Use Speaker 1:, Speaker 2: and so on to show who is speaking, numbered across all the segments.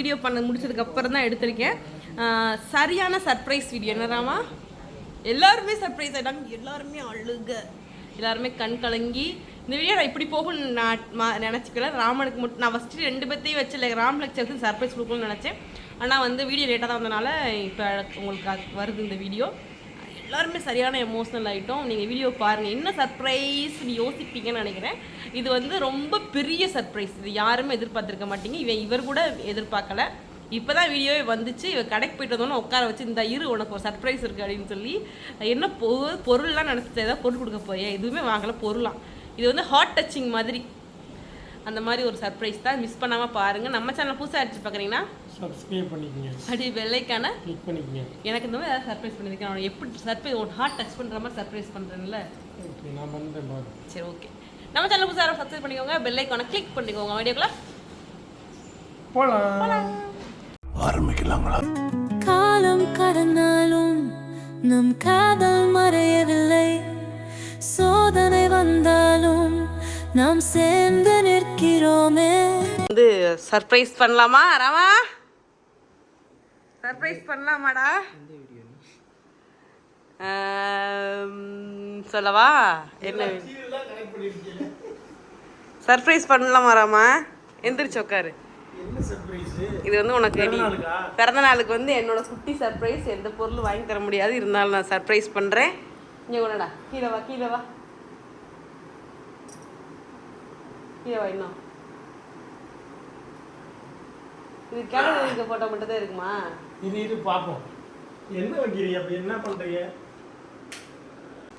Speaker 1: Video பண்ண முடிச்சதுக்கு அப்புறம் தான் எடுத்திருக்கேன். சரியான சர்ப்ரைஸ் வீடியோ என்னடாமா எல்லாருமே சர்ப்ரைஸ் ஆகிட்டாங்க எல்லாருமே அழுக. எல்லாருமே கண் கலங்கி. இந்த வீடியோ நான் இப்படி போகணும்னு நான் நினச்சிக்கல. ராமனுக்கு மட்டும் நான் ஃபஸ்ட்டு ரெண்டு பேர்த்தையும் வச்சு ராம் லெக்சர்ஸ் சர்ப்ரைஸ் கொடுக்கணும்னு நினச்சேன். ஆனால் வந்து வீடியோ லேட்டாக தான் வந்தனால இப்போ உங்களுக்கு வருது இந்த வீடியோ எல்லாருமே சரியான எமோஷனல் ஆகிட்டோம் நீங்கள் வீடியோ பாருங்கள் என்ன சர்ப்ரைஸ் யோசிப்பீங்கன்னு நினைக்கிறேன். இது வந்து ரொம்ப பெரிய சர்ப்ரைஸ் இது யாருமே எதிர்பார்த்துருக்க மாட்டீங்க. இவன் இவர் கூட எதிர்பார்க்கல. இப்போ தான் வீடியோவே வந்துச்சு. இவன் கடைக்கு போயிட்டு வந்தோன்னே உட்கார வச்சு இந்த இரு உனக்கு ஒரு சர்ப்ரைஸ் இருக்குது அப்படின்னு சொல்லி என்ன பொ பொருள்லாம் நினச்சிட்டு ஏதாவது பொருள் கொடுக்க போயே எதுவுமே வாங்கலை பொருளாம் இது வந்து ஹாட் டச்சிங் மாதிரி. அந்த மாதிரி ஒரு சர்ப்ரைஸ் தான். மிஸ் பண்ணாமல் பாருங்கள் நம்ம சேனல் புதுசாக அடிச்சு பார்க்குறீங்கன்னா
Speaker 2: சப்ஸ்கிரைப் பண்ணிக்கங்க.
Speaker 1: அப்படி வெள்ளைக்கான
Speaker 2: கிளிக் பண்ணிக்கங்க.
Speaker 1: எனக்கு இந்த மாதிரி ஏதாவது சர்ப்ரைஸ் பண்ணியிருக்கேன் அவனை எப்படி சர்ப்ரைஸ் ஒரு ஹார்ட் டச் பண்ணுற மாதிரி சர்ப்ரைஸ் பண்ணுறேன்ல
Speaker 2: ஓகே நான் பண்ணுறேன் பாரு.
Speaker 1: சரி ஓகே நம்ம சேனல் புதுசாக சப்ஸ்கிரைப் பண்ணிக்கோங்க. பெல் ஐக்கானை கிளிக் பண்ணிக்கோங்க. வீடியோக்குள்ள
Speaker 2: போகலாம்
Speaker 3: காலம் கடந்தாலும் நம் காதல் மறையவில்லை. சோதனை வந்தாலும் நாம் சேர்ந்து நிற்கிறோமே.
Speaker 1: வந்து சர்ப்ரைஸ் பண்ணலாமா ராமா? சர்ப்ரைஸ் பண்ணலாமாடா? சொல்லவா? என்ன? சர்ப்ரைஸ் பண்ணலாமா ராமா? எந்திரிச்சு உட்காரு இது வந்து உனக்கு? பிறந்த நாளுக்கு வந்து என்னோட குட்டி சர்ப்ரைஸ் எந்த பொருளும் வாங்கி தர முடியாது. இருந்தாலும் நான் சர்ப்ரைஸ் பண்ணுறேன் இங்கே கொண்டடா. கீழே வா கீழே வா. கீழே வா இன்னும் இது இருக்க போட்டோ மட்டும் தான் இருக்குமா?
Speaker 2: இது இது பார்ப்போம். என்ன வைக்கிறீங்க அப்போ என்ன பண்ணுறீங்க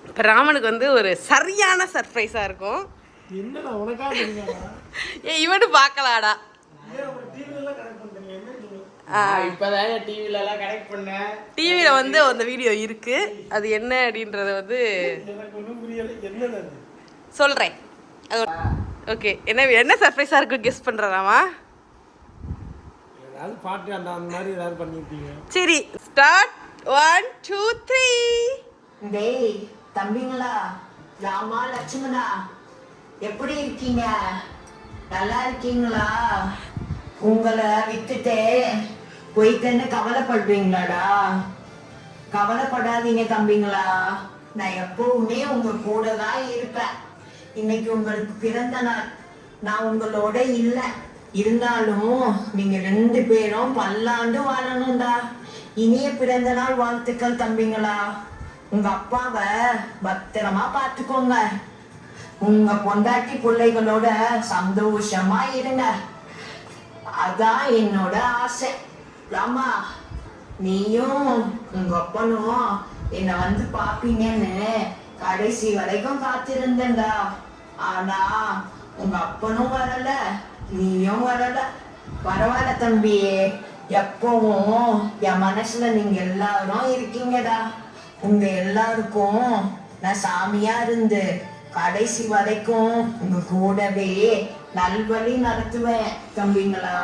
Speaker 1: இப்போ ராமனுக்கு வந்து ஒரு சரியான சர்ப்ரைஸாக இருக்கும்.
Speaker 2: என்னடா உனக்காக
Speaker 1: ஏ இவனு பார்க்கலாடா
Speaker 2: டிவிலலாம் கனெக்ட்
Speaker 4: இப்பதான் டிவில எல்லாம் கனெக்ட் பண்ணேன்
Speaker 1: டிவியில் வந்து அந்த வீடியோ இருக்குது அது என்ன அப்படின்றத வந்து சொல்கிறேன் அது? ஓகே. என்ன என்ன சர்ப்ரைஸாக இருக்கும் கெஸ் பண்ணுறாமா
Speaker 2: ஏதாவது பாட்டு அந்த அந்த மாதிரி ஏதாவது பண்ணியிருப்பீங்க
Speaker 1: சரி ஸ்டார்ட் ஒன் டூ த்ரீ
Speaker 5: டேய் தம்பிங்களா? ராமா லட்சுமணா எப்படி இருக்கீங்க? நல்லா இருக்கீங்களா? உங்களை விட்டுட்டு போயிட்டேன்னு கவலைப்படுறீங்களாடா கவலைப்படாதீங்க தம்பிங்களா. நான் எப்பவுமே உங்க கூட தான் இருப்பேன். இன்னைக்கு உங்களுக்கு பிறந்த நாள். நான் உங்களோட இல்லை. இருந்தாலும் நீங்க ரெண்டு பேரும் பல்லாண்டு வாழணும்டா. இனிய பிறந்த நாள் வாழ்த்துக்கள் தம்பிங்களா. உங்க அப்பாவை பத்திரமா பார்த்துக்கோங்க. உங்க பொண்டாட்டி பிள்ளைகளோட சந்தோஷமா இருங்க. அதான் என்னோட ஆசை. ராமா நீயும் உங்க அப்பனும் என்னை வந்து பாப்பீங்கன்னு கடைசி வரைக்கும் காத்திருந்தேன்டா. ஆனா உங்க அப்பனும் வரல நீயும் வரல. பரவாயில்ல தம்பி எப்பவும் என் மனசுல நீங்க எல்லாரும் இருக்கீங்கடா. உங்க எல்லாருக்கும் நான் சாமியா இருந்து கடைசி வரைக்கும் உங்க கூடவே நல்வழி நடத்துவேன் தம்பிங்களா.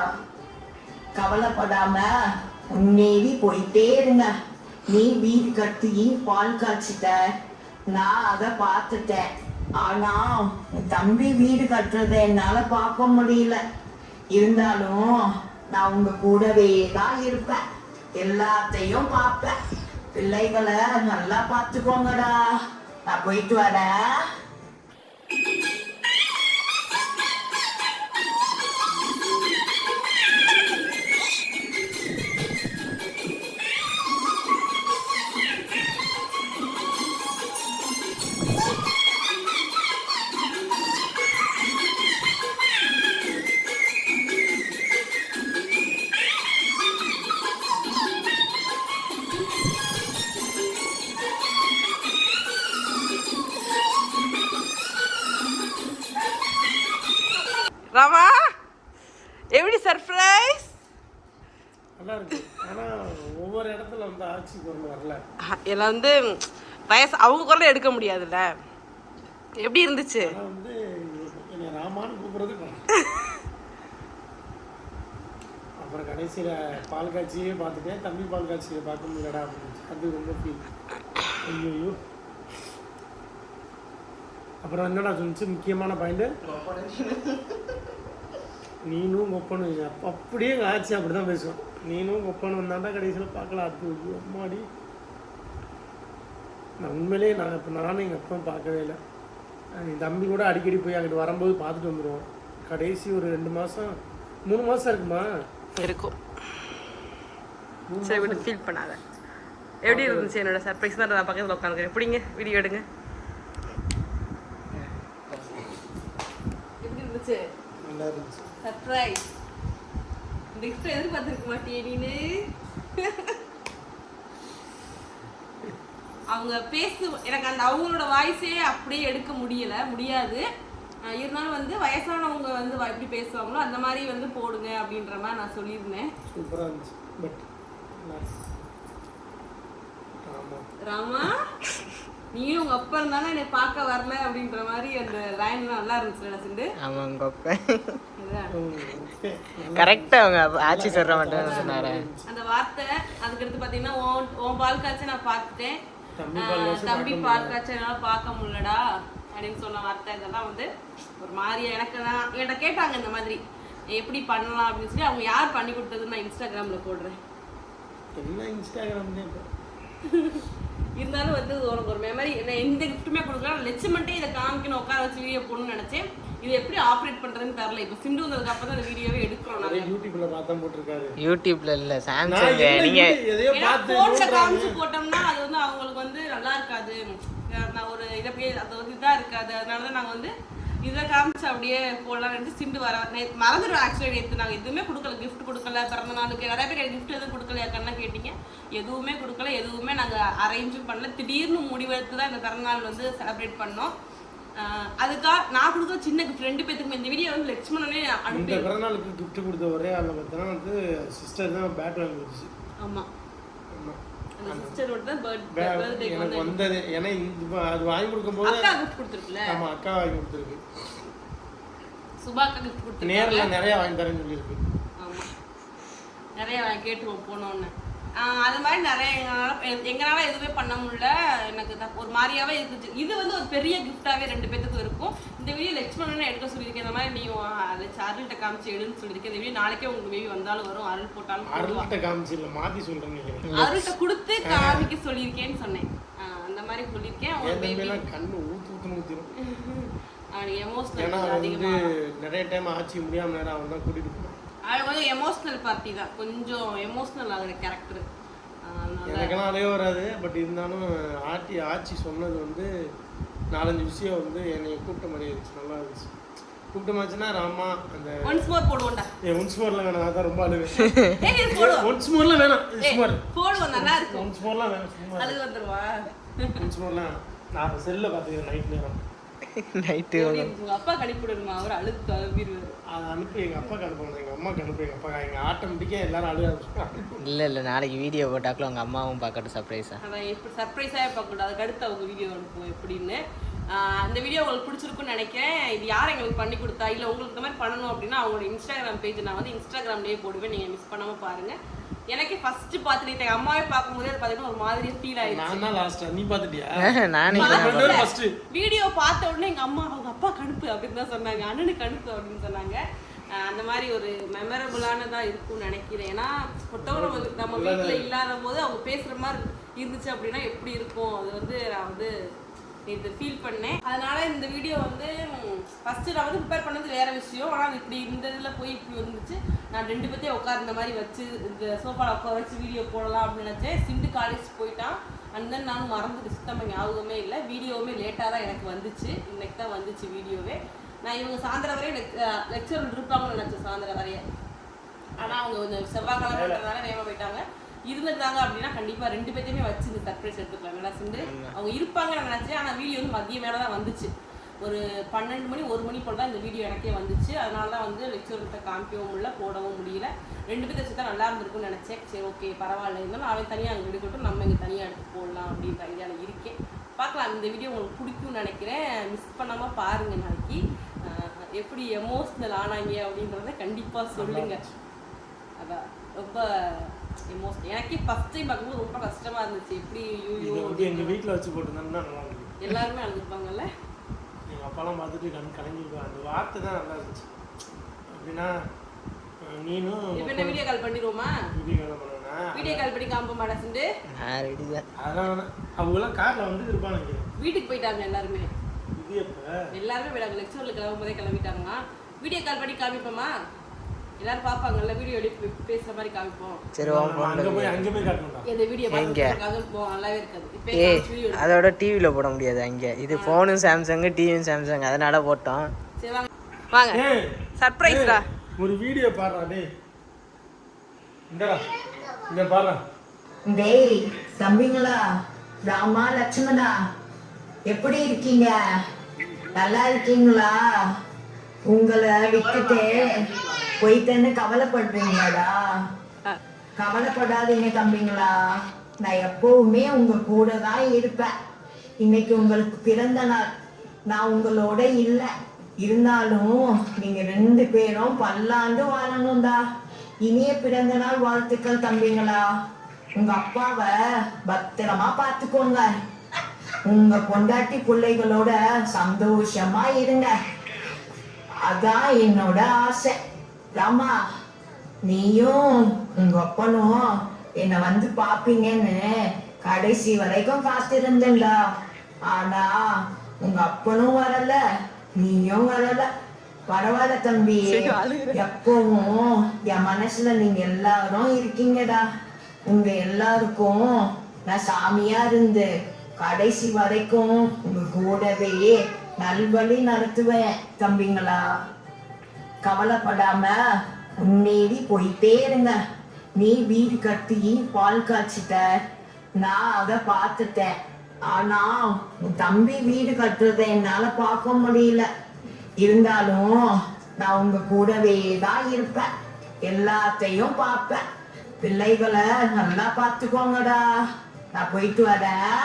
Speaker 5: கவலைப்படாம முன்னேறி போயிட்டே இருங்க. நீ வீடு கட்டி பால் காய்ச்சிட்ட நான் அதை பார்த்துட்டேன். ஆனா தம்பி வீடு கட்டுறதை என்னால பார்க்க முடியல. இருந்தாலும் நான் உங்க கூடவே தான் இருப்பேன். எல்லாத்தையும் பார்ப்பேன். பிள்ளைகளை நல்லா பார்த்துக்கோங்கடா. நான் போயிட்டு வரேன்.
Speaker 1: ராமா எப்படி சர்ப்ரைஸ்
Speaker 2: நல்லா இருக்கு ஆனால் ஒவ்வொரு இடத்துல வந்து ஆட்சி கொண்டு வரல.
Speaker 1: எல்லாம் வந்து வயசு அவங்க குரல எடுக்க முடியாதுல்ல? எப்படி இருந்துச்சு?
Speaker 2: வந்து என்னை ராமான்னு கூப்பிட்றது அப்புறம் கடைசியில் பால் காட்சியே பார்த்துட்டேன். தம்பி பால் காட்சியை பார்க்க முடியலடா அப்படின்னு. அது ரொம்ப ஃபீல் ஐயோ அப்புறம் என்னடா சொல்லிச்சு? முக்கியமான பாயிண்ட் நீனும் கொப்பனும் அப்ப அப்படியே எங்கள் ஆச்சி அப்படி தான் பேசுவோம் நீனும் கொப்பனும் வந்தாண்டா கடைசியில் பார்க்கலாம் அது அம்மாடி. நான் உண்மையிலேயே நான் இப்போ நானும் எங்கள் அப்பா பார்க்கவே இல்லை. என் தம்பி கூட அடிக்கடி போய் அங்கிட்டு வரும்போது பார்த்துட்டு வந்துடுவோம் கடைசி ஒரு ரெண்டு மாதம் மூணு மாதம் இருக்குமா?
Speaker 1: இருக்கும். சரி விட்டு ஃபீல் பண்ணாத. எப்படி இருந்துச்சு என்னோட சர்ப்ரைஸ் தான் நான் பக்கத்தில் உட்காந்துக்கிறேன் எப்படிங்க வீடியோ எடுங்க. எப்படி இருந்துச்சு?
Speaker 2: நல்லா இருந்துச்சு.
Speaker 1: சர்ப்ரைஸ் நெக்ஸ்ட் கிஃப்ட் எதிர்பார்த்துருக்க மாட்டியே நீனு? அவங்க பேசு எனக்கு அந்த அவங்களோட வாய்ஸே அப்படியே எடுக்க முடியல முடியாது. இருந்தாலும் வந்து வயசானவங்க வந்து எப்படி பேசுவாங்களோ அந்த மாதிரி வந்து போடுங்க அப்படின்ற மாதிரி நான் சொல்லியிருந்தேன்.
Speaker 2: சூப்பராக இருந்துச்சு பட்
Speaker 1: ராமா நீயும் உங்க அப்பா இருந்தாலும் என்னை பார்க்க வரல அப்படின்ற மாதிரி அந்த லைன் நல்லா இருந்துச்சு சிண்டு
Speaker 4: ஆமாங்க அப்ப.
Speaker 1: இதுதான்.
Speaker 4: கரெக்டா அவங்க ஆட்சி சொல்ற மட்டும் சொன்னாரு.
Speaker 1: அந்த வார்த்தை அதுக்கடுத்து பாத்தீங்கன்னா உன் பால் காய்ச்சல் நான் பார்த்துட்டேன்.
Speaker 2: தம்பி பால் காய்ச்சல்
Speaker 1: தம்பி பால் காய்ச்சல் என்னால பார்க்க முடியலடா அப்படின்னு சொன்ன வார்த்தை இதெல்லாம் வந்து ஒரு மாதிரியா எனக்கு நான் என்கிட்ட கேட்டாங்க இந்த மாதிரி எப்படி பண்ணலாம்? அப்படின்னு சொல்லி அவங்க யார் பண்ணி கொடுத்ததுன்னு நான் இன்ஸ்டாகிராம்ல போடுறேன்.
Speaker 2: என்ன இன்ஸ்டாகிராம்
Speaker 1: இருந்தாலும் வந்து உனக்கு ஒரு மெமரி நான் எந்த கிஃப்ட்டுமே கொடுக்கலாம் லட்சுமண்ட்டே இதை காமிக்கணும் உட்கார வச்சு வீடியோ போடணும்னு நினைச்சேன். இது எப்படி ஆப்ரேட் பண்றதுன்னு தெரியல. இப்போ சிண்டு வந்ததுக்கு அப்புறம் இந்த வீடியோவே எடுக்கிறோம் நாங்கள்
Speaker 2: யூடியூப்ல பார்த்தா போட்டிருக்காரு.
Speaker 4: யூடியூப்ல இல்ல சாம்சங்
Speaker 2: என்ன
Speaker 4: நீங்க
Speaker 2: YouTube எதையோ
Speaker 1: ஏன்னா
Speaker 2: பார்த்து
Speaker 1: போன்ல
Speaker 2: நோண்டுறாங்க.
Speaker 1: காமிச்சு போட்டோம்னா அது வந்து அவங்களுக்கு வந்து நல்லா இருக்காது. நான் ஒரு இதை போய் அது வந்து இதா இருக்காது. அதனால தான் நாங்கள் வந்து இதை காமிச்சு அப்படியே போடலாம் நினைச்சு சிண்டு வர மறந்துடும் ஆக்சுவலி நேற்று நாங்கள் எதுவுமே கொடுக்கல. gift கொடுக்கல. பிறந்த நாளுக்கு நிறைய பேர் gift எதுவும் கொடுக்கலையா கண்ணா கேட்டீங்க? எதுவுமே கொடுக்கல. எதுவுமே நாங்கள் அரேஞ்சும் பண்ணல. திடீர்னு முடிவெடுத்து தான் இந்த பிறந்தநாள் வந்து செலிப்ரேட் பண்ணோம். அதுக்காக நான் கொடுக்குற சின்ன கிஃப்ட் ரெண்டு பேத்துக்குமே. இந்த வீடியோ வந்து லட்சுமணனே அனுப்பி
Speaker 2: பிறநாளுக்கு gift கொடுத்த ஒரே ஆள் பார்த்தோன்னா வந்து சிஸ்டர் தான் பேட் வாங்கி
Speaker 1: ஆமாம்
Speaker 2: ஆமா.
Speaker 1: அந்த சிஸ்டரோட தான்
Speaker 2: Bag
Speaker 1: பர்த்டே
Speaker 2: எனக்கு
Speaker 1: வந்து
Speaker 2: வந்தது ஏன்னா அது வாங்கி கொடுக்கும்போது
Speaker 1: அக்கா கிஃப்ட்
Speaker 2: ஆமா அக்கா வாங்கி கொடுத்துருக்கு.
Speaker 1: சுபாக்கா கிஃப்ட் கொடுத்துருக்காங்க.
Speaker 2: நேர்ல நிறைய வாங்கி தரேன்னு சொல்லியிருக்கு.
Speaker 1: ஆமா. நிறைய நான் கேட்டுருவோம் போனோன்னு. அது மாதிரி நிறைய எங்களால் எங்களால எதுவுமே பண்ண முடியல. எனக்கு தான் ஒரு மாதிரியாவே இருந்துச்சு. இது வந்து ஒரு பெரிய கிஃப்டாவே ரெண்டு பேத்துக்கும் இருக்கும். இந்த வீடியோ லட்சுமணன் எடுக்க சொல்லியிருக்கேன். இந்த மாதிரி நீ அருள்கிட்ட காமிச்சு எடுன்னு சொல்லியிருக்கேன். இந்த வீடியோ நாளைக்கே உங்களுக்கு மேபி வந்தாலும் வரும். அருள் போட்டாலும்.
Speaker 2: அருள்கிட்ட காமிச்சு இல்லை சொல்றேன்னு நினைக்கிறேன்.
Speaker 1: அருள்கிட்ட கொடுத்து காமிக்க சொல்லியிருக்கேன்னு சொன்னேன். அந்த மாதிரி சொல்லியிருக்கேன்.
Speaker 2: கண்ணு ஊத்து ஊத்துன்னு ஊத்திரும்.
Speaker 1: அவனுக்கு எமோஷனல்
Speaker 2: நிறைய டைம் ஆட்சி முடியாம நேரம் அவன் தான் கூட்டிட்டு போனான்
Speaker 1: அவன் கொஞ்சம் எமோஷனல் பார்ட்டி தான். கொஞ்சம் எமோஷனல் ஆகிற கேரக்டர்
Speaker 2: எனக்கெல்லாம் அலையே வராது. பட் இருந்தாலும் ஆட்சி ஆட்சி சொன்னது வந்து நாலஞ்சு விஷயம் வந்து என்னை கூப்பிட்ட மாதிரி இருந்துச்சு நல்லா இருந்துச்சு. கூப்பிட்டமாச்சுன்னா ராமா அந்த
Speaker 1: ஒன்ஸ் மோர் போடுவோம்டா.
Speaker 2: ஏ ஒன்ஸ் மோர்ல வேணாம். அதான் ரொம்ப
Speaker 1: போடுவோம்
Speaker 2: ஒன்ஸ் மோர்ல வேணாம்.
Speaker 1: ஏய்,
Speaker 2: சுமார்
Speaker 1: போடுவோம். நல்லா இருக்கும்.
Speaker 2: ஒன்ஸ் மோர்லாம் வேணாம்.
Speaker 1: அது வந்துருவா
Speaker 2: ஒன்ஸ் மோர்லாம் நான் செல்ல பார்த்துக்கிறேன் நைட் நேரம்.
Speaker 4: நைட்டு?
Speaker 1: உங்க அப்பா கணிப்பிடணுமா அவர் அழுத்து கிளம்பிடுவாரு
Speaker 2: அதை அனுப்பி எங்கள் அப்பாவுக்கு அனுப்பணும். எங்கள் அம்மாவுக்கு அனுப்பி எங்கள் அப்பா எங்கள் ஆட்டோமேட்டிக்காக எல்லாரும் அழுக ஆரம்பிச்சிட்டாங்க.
Speaker 4: இல்ல இல்ல. நாளைக்கு வீடியோ போட்டாக்குள்ள உங்க அம்மாவும் பார்க்கட்டும் சர்ப்ரைஸா
Speaker 1: அதான் எப்படி சர்ப்ரைஸாக பார்க்கக்கூடாது அதுக்கு அடுத்து அவங்க வீடியோ அனுப்புவோம் எப்படின்னு. இந்த வீடியோ உங்களுக்கு பிடிச்சிருக்குன்னு நினைக்கிறேன். இது யார் எங்களுக்கு பண்ணி கொடுத்தா? இல்லை உங்களுக்கு இந்த மாதிரி பண்ணணும் அப்படின்னா அவங்களோட இன்ஸ்டாகிராம் பேஜ் நான் வந்து இன்ஸ்டாகிராம்லேயே போடுவேன். நீங்கள் மிஸ் பண்ணாமல் பாருங்கள் எனக்கே ஃபஸ்ட்டு பார்த்துட்டு எங்கள் அம்மாவே பார்க்கும்போது அது பார்த்தீங்கன்னா ஒரு மாதிரி ஃபீல் ஆயிடுச்சு.
Speaker 2: நான் தான் லாஸ்ட்டாக நீ பார்த்துட்டியா?
Speaker 4: நானே
Speaker 2: ஃபஸ்ட்டு
Speaker 1: வீடியோ பார்த்த உடனே எங்க அம்மா அவங்க அப்பா கணுப்பு அப்படின்னு தான் சொன்னாங்க. அண்ணனுக்கு கணுப்பு அப்படின்னு சொன்னாங்க. அஹ் அந்த மாதிரி ஒரு மெமரபுளானதா இருக்கும்னு நினைக்கிறேன். ஏன்னா ஒருத்தவங்க நம்ம வீட்டுல இல்லாத போது அவங்க பேசுற மாதிரி இருந்துச்சு அப்படின்னா எப்படி இருக்கும்? அது வந்து நான் வந்து இது ஃபீல் பண்ணேன். அதனால இந்த வீடியோ வந்து ஃபஸ்ட்டு நான் வந்து ப்ரிப்பேர் பண்ணது வேற விஷயம். ஆனால் இப்படி இந்த இதில் போய் இப்படி வந்துச்சு நான் ரெண்டு பேர்த்தையும் உட்கார்ந்த மாதிரி வச்சு இந்த சோஃபாவில் உட்கார வச்சு வீடியோ போடலாம் அப்படின்னு நினச்சேன். சிண்டு காலேஜ் போயிட்டான். அண்ட் தென் நான் மறந்துட்டு சுத்தமாக ஞாபகமே இல்லை. வீடியோவுமே லேட்டாக தான் எனக்கு வந்துச்சு. இன்னைக்கு தான் வந்துச்சு வீடியோவே நான் இவங்க சாயந்தரம் வரையும் லெக்சர் இருப்பாங்கன்னு நினச்சேன் சாயந்தரம் வரைய. ஆனால் அவங்க கொஞ்சம் செவ்வாய்க்கிழமைன்றதுனால வேகமாக போயிட்டாங்க. இருந்திருந்தாங்க அப்படின்னா கண்டிப்பாக ரெண்டு பேர்த்தையுமே வச்சு இந்த சர்ப்ரைஸ் எடுத்துக்கலாம். நல்லா சிந்து அவங்க இருப்பாங்கன்னு நினச்சேன். ஆனால் வீடியோ வந்து மதியம் மேலே தான் வந்துச்சு. ஒரு பன்னெண்டு மணி ஒரு மணி போல் தான் இந்த வீடியோ எனக்கே வந்துச்சு. அதனால தான் வந்து லெக்சர்கிட்ட காமிக்கவும் முடியல போடவும் முடியல. ரெண்டு பேர்த்த வச்சு தான் நல்லா இருந்திருக்கும்னு நினச்சேன். சரி ஓகே பரவாயில்ல. இருந்தாலும் அவன் தனியாக அங்கே எடுக்கட்டும் நம்ம இங்கே தனியாக எடுத்து போடலாம் அப்படின்ற ஐடியாவில் இருக்கேன். பார்க்கலாம். இந்த வீடியோ உங்களுக்கு பிடிக்கும்னு நினைக்கிறேன். மிஸ் பண்ணாமல் பாருங்கள் நாளைக்கு. எப்படி எமோஷ்னல் ஆனாங்க அப்படின்றத கண்டிப்பாக சொல்லுங்கள் அதான். ரொம்ப எமோஷனல் எனக்கே ஃபஸ்ட் டைம் பார்க்கும்போது ரொம்ப கஷ்டமாக இருந்துச்சு. எப்படி ஐயோ
Speaker 2: வந்து எங்கள் வீட்டில் வச்சு போட்டிருந்தோம்னா நல்லா இருந்துச்சு.
Speaker 1: எல்லாருமே அழுதுப்பாங்கல்ல?
Speaker 2: எங்கள் அப்பாலாம் பார்த்துட்டு கண் கலங்கிருப்பாங்க. அந்த வார்த்தை தான் நல்லா இருந்துச்சு. அப்படின்னா நீனும்
Speaker 1: இப்போ என்ன வீடியோ கால் பண்ணிடுவோமா?
Speaker 2: வீடியோ கால்
Speaker 1: வீடியோ கால் பண்ணி காம்ப
Speaker 4: தான்
Speaker 2: அதெல்லாம். அவங்களாம் காரில் வந்து இருப்பானுங்க
Speaker 1: வீட்டுக்கு போயிட்டாங்க எல்லாருமே.
Speaker 2: இது எப்போ?
Speaker 1: எல்லாருமே போயிட்டாங்க லெக்சரில் கிளம்பும் போதே கிளம்பிட்டாங்க வீடியோ கால் பண்ணி காமிப்போமா? எல்லாரும் பார்ப்பாங்கல்ல வீடியோ எடுத்து பேசுற மாதிரி காமிப்போம்.
Speaker 4: சரி உன்
Speaker 2: அங்கே போய் அங்கே போய் காட்டணும்டா
Speaker 1: இந்த வீடியோ
Speaker 4: எங்க?
Speaker 1: பார்க்கறதுக்காக போ நல்லாவே இருக்காது. இப்போ
Speaker 4: அதோட டிவியில் போட முடியாது அங்கே. இது ஃபோனும் சாம்சங் டிவியும் சாம்சங் அதனால போட்டோம்.
Speaker 1: சரி வாங்க. வாங்க. சர்ப்ரைஸ்டா
Speaker 2: ஒரு வீடியோ பாடுறா டேய். இந்தடா. இந்த பாடுறா.
Speaker 5: டேய் தம்பிங்களா ராமா லட்சுமணா எப்படி இருக்கீங்க? நல்லா இருக்கீங்களா? உங்களை விட்டுட்டு போயிட்டேன்னு கவலைப்படுறீங்களாடா கவலைப்படாதீங்க தம்பிங்களா. நான் எப்பவுமே உங்க கூட தான் இருப்பேன். இன்னைக்கு உங்களுக்கு பிறந்த நாள். நான் உங்களோட இல்லை. இருந்தாலும் நீங்க ரெண்டு பேரும் பல்லாண்டு வாழணும்டா. இனிய பிறந்த நாள் வாழ்த்துக்கள் தம்பிங்களா. உங்க அப்பாவை பத்திரமா பார்த்துக்கோங்க. உங்க பொண்டாட்டி பிள்ளைகளோட சந்தோஷமா இருங்க. அதான் என்னோட ஆசை. ராமா நீயும் உங்க அப்பனும் என்னை வந்து பாப்பீங்கன்னு கடைசி வரைக்கும் காத்திருந்தேன்டா. ஆனா உங்க அப்பனும் வரல நீயும் வரல. பரவாயில்ல தம்பி. எப்பவும் என் மனசுல நீங்க எல்லாரும் இருக்கீங்கடா. உங்க எல்லாருக்கும் நான் சாமியா இருந்து கடைசி வரைக்கும் உங்க கூடவே நல்வழி நடத்துவேன் தம்பிங்களா. கவலைப்படாம முன்னேறி போயிட்டே இருங்க. நீ வீடு கட்டி பால் காய்ச்சிட்ட. நான் அதை பார்த்துட்டேன். ஆனா உன் தம்பி வீடு கட்டுறத என்னால பார்க்க முடியல. இருந்தாலும் நான் உங்க கூடவே தான் இருப்பேன். எல்லாத்தையும் பார்ப்பேன். பிள்ளைகளை நல்லா பார்த்துக்கோங்கடா. நான் போயிட்டு வரேன்.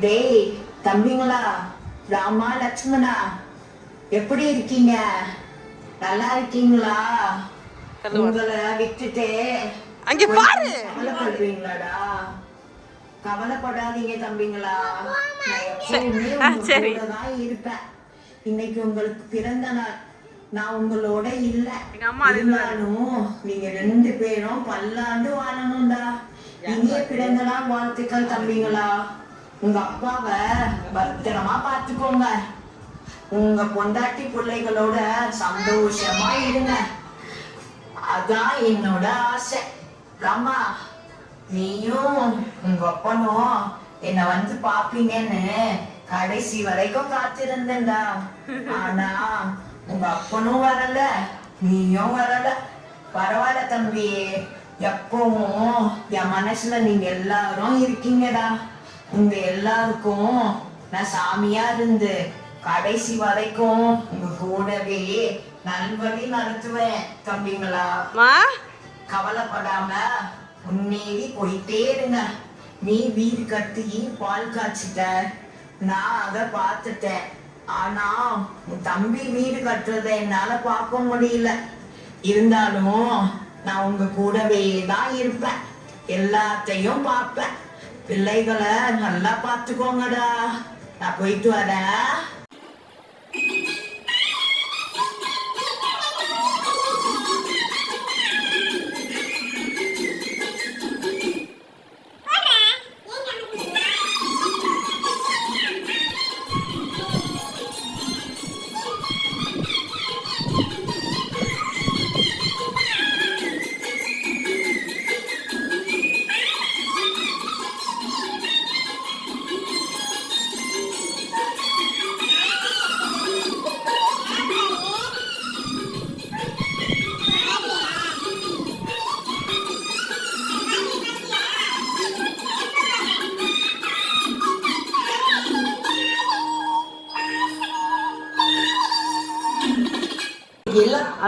Speaker 5: டேய் தம்பிங்களா ராமா லட்சுமணா எப்படி இருக்கீங்க? நல்லா இருக்கீங்களா? உங்களை விட்டுட்டு
Speaker 1: அங்க பாரு.
Speaker 5: கவலைப்படாதீங்க தம்பிங்களா.
Speaker 1: சரி.
Speaker 5: தான் இருப்பேன். இன்னைக்கு உங்களுக்கு பிறந்த நாள். நான் உங்களோட இல்ல. இருந்தாலும் நீங்க ரெண்டு பேரும் பல்லாண்டு வாழணும்டா. இனிய பிறந்த நாள் வாழ்த்துக்கள் தம்பிங்களா. உங்க அப்பாவை பத்திரமா பார்த்துக்கோங்க. உங்க பொண்டாட்டி பிள்ளைகளோட சந்தோஷமா இருங்க. அதான் என்னோட ஆசை. ராமா நீயும் உங்க அப்பனும் என்னை வந்து பாப்பீங்கன்னு கடைசி வரைக்கும் காத்திருந்தேன்டா. ஆனா உங்க அப்பனும் வரல நீயும் வரல. பரவாயில்ல தம்பி எப்பவும் என் மனசுல நீங்க எல்லாரும் இருக்கீங்கடா. உங்க எல்லாருக்கும் நான் சாமியா இருந்து கடைசி வரைக்கும் உங்க கூடவே நல்வழி நடத்துவேன் தம்பிங்களா? கவலைப்படாம முன்னேறி போயிட்டே இருங்க. நீ வீடு கட்டி பால் காய்ச்சிட்ட நான் அதை பார்த்துட்டேன். ஆனா உன் தம்பி வீடு கட்டுறத என்னால பார்க்க முடியல. இருந்தாலும் நான் உங்க கூடவே தான் இருப்பேன். எல்லாத்தையும் பார்ப்பேன். பிள்ளைகளை நல்லா பார்த்துக்கோங்கடா. நான் போயிட்டு வரேன்.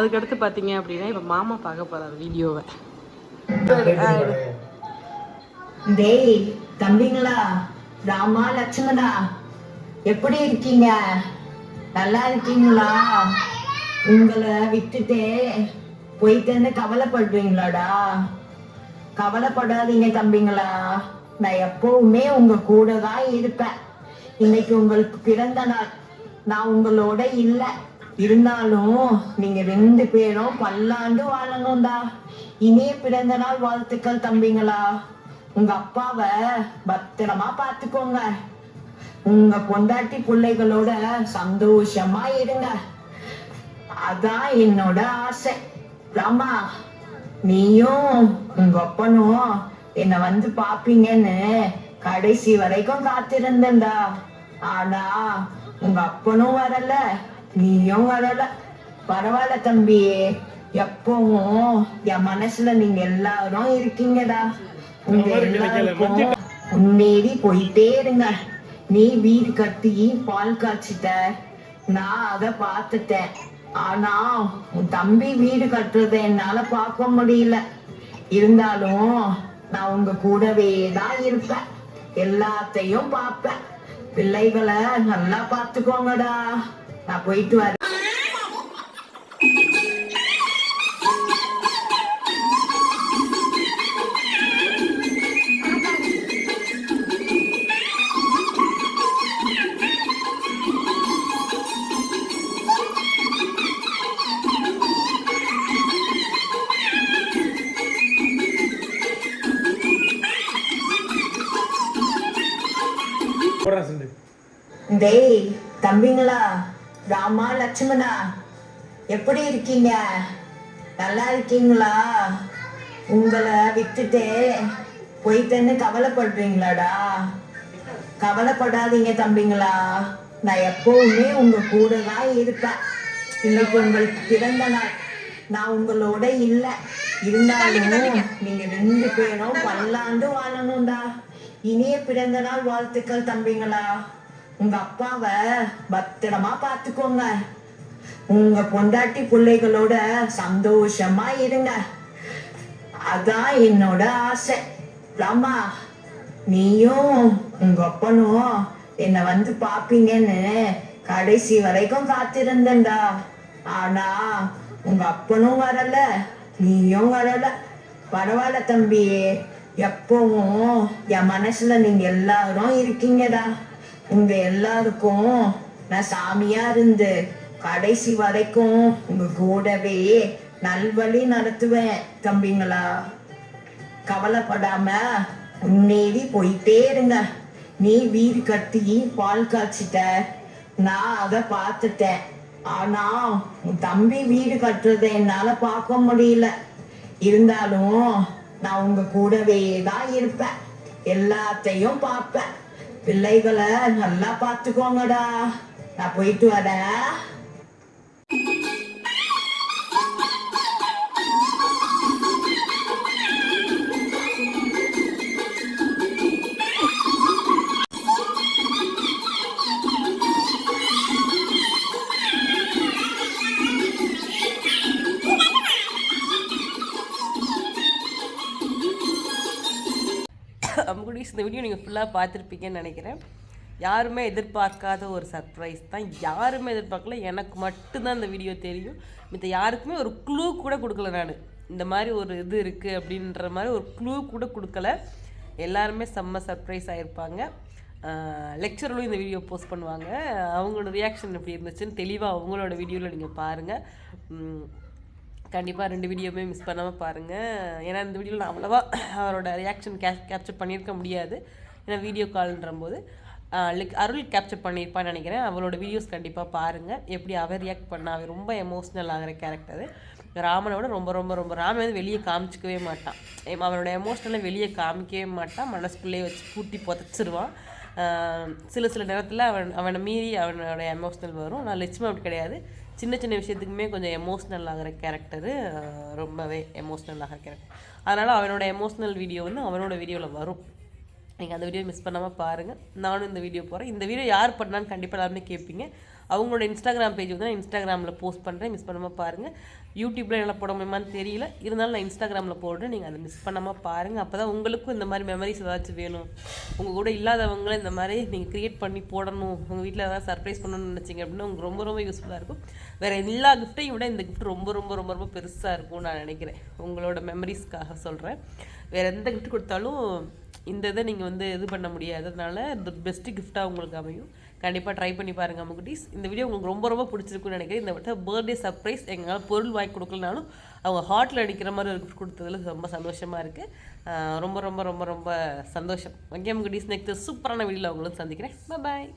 Speaker 6: அதுக்கடுத்து பார்த்தீங்க அப்படின்னா இப்போ மாமா பார்க்க போகிறாரு வீடியோவை.
Speaker 5: டேய் தம்பிங்களா ராமா லட்சுமணா எப்படி இருக்கீங்க? நல்லா இருக்கீங்களா? உங்களை விட்டுட்டு போயிட்டேன்னு கவலைப்படுறீங்களாடா? கவலைப்படாதீங்க தம்பிங்களா. நான் எப்பவுமே உங்க கூட தான் இருப்பேன். இன்னைக்கு உங்களுக்கு பிறந்த நாள். நான் உங்களோட இல்லை. இருந்தாலும் நீங்க ரெண்டு பேரும் பல்லாண்டு வாழணும்டா. இனிய பிறந்த நாள் வாழ்த்துக்கள் தம்பிங்களா. உங்க அப்பாவை பத்திரமா பாத்துக்கோங்க உங்க பொண்டாட்டி பிள்ளைகளோட சந்தோஷமா இருங்க. அதான் என்னோட ஆசை. ராமா நீயும் உங்க அப்பனும் என்ன வந்து பாப்பீங்கன்னு கடைசி வரைக்கும் காத்திருந்தேன்டா. ஆனா உங்க அப்பனும் வரல. நீயும் வரல பரவாயில்ல தம்பி. எப்பவும் என் மனசுல நீங்க எல்லாரும் இருக்கீங்கடா. உங்க எல்லாருக்கும் முன்னேறி போயிட்டே இருங்க. நீ வீடு கட்டி பால் காய்ச்சிட்ட. நான் அத பார்த்துட்டேன். ஆனா உன் தம்பி வீடு கட்டுறத என்னால பார்க்க முடியல. இருந்தாலும் நான் உங்க கூடவே தான் இருப்பேன். எல்லாத்தையும் பார்ப்பேன். பிள்ளைகளை நல்லா பார்த்துக்கோங்கடா. நான் போயிட்டு வரேன் லட்சுமணா எப்படி இருக்கீங்க? நல்லா இருக்கீங்களா? உங்களை விட்டுட்டு போயிட்டேன்னு கவலைப்படுறீங்களாடா? கவலைப்படாதீங்க தம்பிங்களா. நான் எப்பவுமே உங்க கூட தான் இருப்பேன். இன்னைக்கு உங்களுக்கு பிறந்த நாள். நான் உங்களோட இல்லை. இருந்தாலும் நீங்க ரெண்டு பேரும் பல்லாண்டு வாழணும்டா. இனிய பிறந்த நாள் வாழ்த்துக்கள் தம்பிங்களா. உங்க அப்பாவை பத்திரமா பாத்துக்கோங்க உங்க பொண்டாட்டி பிள்ளைகளோட சந்தோஷமா இருங்க. அதான் என்னோட ஆசை. ராமா நீயும் உங்க அப்பனும் என்ன வந்து பாப்பீங்கன்னு கடைசி வரைக்கும் காத்திருந்தேன்டா. ஆனா உங்க அப்பனும் வரல நீயும் வரல. பரவாயில்ல தம்பி எப்பவும் என் மனசுல நீங்க எல்லாரும் இருக்கீங்கடா. உங்க எல்லாருக்கும் நான் சாமியா இருந்து கடைசி வரைக்கும் உங்க கூடவே நல்வழி நடத்துவேன் தம்பிங்களா. கவலைப்படாம முன்னேறி போயிட்டே இருங்க. நீ வீடு கட்டி பால் காய்ச்சிட்ட நான் அத பார்த்துட்டேன். ஆனா உன் தம்பி வீடு கட்டுறதை என்னால பார்க்க முடியல. இருந்தாலும் நான் உங்க கூடவே தான் இருப்பேன். எல்லாத்தையும் பார்ப்பேன். பிள்ளைகளை நல்லா பார்த்துக்கோங்கடா. நான் போயிட்டு வரேன்.
Speaker 6: அம்குடிஸ் இந்த வீடியோ நீங்கள் ஃபுல்லாக பார்த்துருப்பீங்கன்னு நினைக்கிறேன். யாருமே எதிர்பார்க்காத ஒரு சர்ப்ரைஸ் தான். யாருமே எதிர்பார்க்கல. எனக்கு மட்டும்தான் இந்த வீடியோ தெரியும். மத்த யாருக்குமே ஒரு க்ளூ கூட கொடுக்கல நான். இந்த மாதிரி ஒரு இது இருக்குது அப்படின்ற மாதிரி ஒரு க்ளூ கூட கொடுக்கல. எல்லாருமே செம்ம சர்ப்ரைஸ் ஆகிருப்பாங்க லெக்சரலும் இந்த வீடியோ போஸ்ட் பண்ணுவாங்க. அவங்களோட ரியாக்ஷன் எப்படி இருந்துச்சுன்னு தெளிவாக அவங்களோட வீடியோவில் நீங்கள் பாருங்கள் கண்டிப்பாக ரெண்டு வீடியோவுமே மிஸ் பண்ணாமல் பாருங்கள் ஏன்னா இந்த வீடியோவில் நான் அவ்வளோவா அவரோட ரியாக்ஷன் கே கேப்சர் பண்ணியிருக்க முடியாது. ஏன்னா வீடியோ கால்ன்ற போது லிக் அருள் கேப்சர் பண்ணியிருப்பான்னு நினைக்கிறேன். அவளோட வீடியோஸ் கண்டிப்பாக பாருங்கள் எப்படி அவர் ரியாக்ட் பண்ணா அவர் ரொம்ப எமோஷ்னல் ஆகிற கேரக்டரு ராமனோட ரொம்ப ரொம்ப ரொம்ப ராமன் வந்து வெளியே காமிச்சிக்கவே மாட்டான். எம் அவனோட எமோஷ்னலை வெளியே காமிக்கவே மாட்டான். மனசுக்குள்ளேயே வச்சு பூட்டி புதைச்சிருவான். சில சில நேரத்தில் அவன் அவனை மீறி அவனோட எமோஷ்னல் வரும். நான் லட்சுமி அப்படி கிடையாது. சின்ன சின்ன விஷயத்துக்குமே கொஞ்சம் எமோஷ்னல் ஆகிற கேரக்டரு ரொம்பவே எமோஷ்னல் ஆகிற கேரக்டர் அதனால் அவனோட எமோஷ்னல் வீடியோ வந்து அவனோட வீடியோவில் வரும். நீங்கள் அந்த வீடியோ மிஸ் பண்ணாமல் பாருங்கள் நானும் இந்த வீடியோ போகிறேன் இந்த வீடியோ யார் பண்ணான்னு கண்டிப்பாக எல்லாருமே கேட்பீங்க அவங்களோட இன்ஸ்டாகிராம் பேஜ் வந்து நான் இன்ஸ்டாகிராமில் போஸ்ட் பண்ணுறேன் மிஸ் பண்ணாமல் பாருங்கள் யூடியூப்பில் என்ன போட முடியுமான்னு தெரியல. இருந்தாலும் நான் இன்ஸ்டாகிராமில் போடுறேன். நீங்கள் அதை மிஸ் பண்ணாமல் பாருங்கள் அப்போ தான் உங்களுக்கும் இந்த மாதிரி மெமரிஸ் ஏதாச்சும் வேணும். உங்கள் கூட இல்லாதவங்களும் இந்த மாதிரி நீங்கள் க்ரியேட் பண்ணி போடணும். உங்கள் வீட்டில் ஏதாவது சர்ப்ரைஸ் பண்ணணும்னு நினச்சிங்க அப்படின்னா உங்களுக்கு ரொம்ப ரொம்ப யூஸ்ஃபுல்லாக இருக்கும். வேறு எல்லா கிஃப்ட்டையும் விட இந்த கிஃப்ட் ரொம்ப ரொம்ப ரொம்ப ரொம்ப பெருசாக இருக்கும்னு நான் நினைக்கிறேன். உங்களோட மெமரிஸ்க்காக சொல்கிறேன் வேறு எந்த கிஃப்ட் கொடுத்தாலும் இந்த இதை நீங்கள் வந்து இது பண்ண முடியாததுனால இந்த பெஸ்ட்டு கிஃப்ட்டாக உங்களுக்கு அமையும். கண்டிப்பாக ட்ரை பண்ணி பாருங்கள் அம்முக்குட்டீஸ் இந்த வீடியோ உங்களுக்கு ரொம்ப ரொம்ப பிடிச்சிருக்குன்னு நினைக்கிறேன். இந்த வட்ட பர்த்டே சர்ப்ரைஸ் எங்களால் பொருள் வாங்கி கொடுக்கலனாலும் அவங்க ஹார்ட்டில் அடிக்கிற மாதிரி ஒரு கொடுத்ததுல ரொம்ப சந்தோஷமாக இருக்குது ரொம்ப ரொம்ப ரொம்ப ரொம்ப சந்தோஷம். ஓகே அம்முக்குட்டீஸ் நெக்ஸ்ட் சூப்பரான வீடியோவில் அவங்களும் சந்திக்கிறேன். பாய்